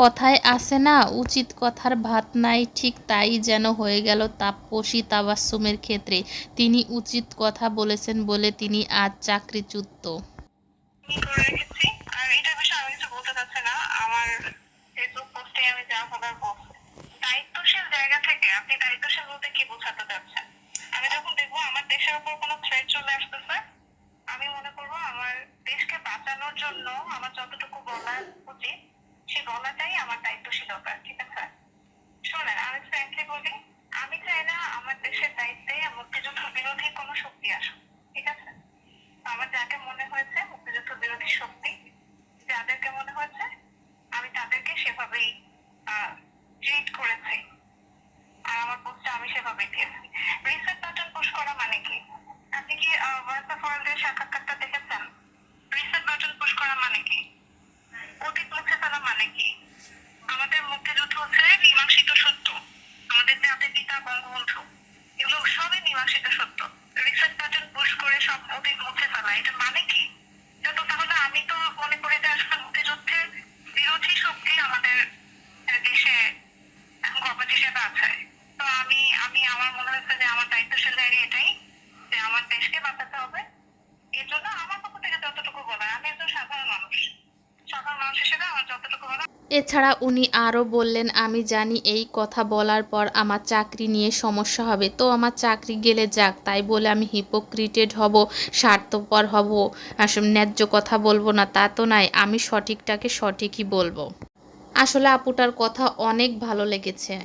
কথায় আসে না, উচিত কথার ভাত নাই, ঠিক তাই যেন হয়ে গেল তাপসী তাবাসসুমের ক্ষেত্রে। তিনি উচিত কথা বলেছেন বলে তিনি আজ চাকরিচ্যুত। দায়িত্বশীল জায়গা থেকে আপনি দায়িত্বশীল বলতে কি বোঝাতে চাচ্ছেন? আমি যখন দেখব আমার দেশের উপর কোনো চলে আসতেছে, আমি মনে করব আমার দেশকে বাঁচানোর জন্য আমার যতটুকু বলা উচিত সে বলাটাই আমার দায়িত্বশীলতা ঠিক আছে শোনেন আমি ফ্র্যাঙ্কলি বলি আমি চাই না আমার দেশের দায়িত্বে মুক্তিযুদ্ধ বিরোধী কোনো শক্তি আসুক ঠিক আছে আমার যাকে মনে হয়েছে মুক্তিযুদ্ধ বিরোধী শক্তি যাদেরকে মনে হয়েছে আমি তাদেরকে সেভাবেই ট্রিট করেছি আর আমার পোস্টে আমি সেভাবেই দিয়েছি রিসেট বাটন পুশ করা মানে কি? আপনি কি ভয়েস অফ ওয়ার্ল্ডের সাক্ষাৎকারটা দেখেছেন? রিসেট বাটন পুশ করা মানে কি? অতীত মুছে ফেলা মানে কি? আমাদের মুক্তিযুদ্ধ হচ্ছে মীমাংসিত সত্য। আমাদের জাতির পিতা, বঙ্গবন্ধু, এগুলো সবই মীমাংসিত সত্য রিসেট বাটন পুশ করে সব অতীত মুছে ফেলা এটা মানে কি এটা তো তাহলে আমি তো মনে করি যে আসলে মুক্তিযুদ্ধের বিরোধী শক্তি আমাদের আহ, দেশে এখন গভর্নমেন্ট হিসেবে আছে তো আমি আমি আমার মনে হচ্ছে যে আমার দায়িত্বশীল জায়গা এটাই যে আমার দেশকে বাঁচাতে হবে এর জন্য আমার পক্ষ থেকে যতটুকু বলা আমি একজন সাধারণ মানুষ সাধারণ মানুষ হিসেবে আমার যতটুকু বলা এছাড়া উনি আরও বললেন, আমি জানি এই কথা বলার পর আমার চাকরি নিয়ে সমস্যা হবে। তো আমার চাকরি গেলে যাক, তাই বলে আমি হিপোক্রিটেড হব, স্বার্থপর হব। আসলে ন্যায্য কথা বলব না, তা তো নাই, আমি সঠিকটাকে সঠিকই বলব। আসলে আপুটার কথা অনেক ভালো লেগেছে।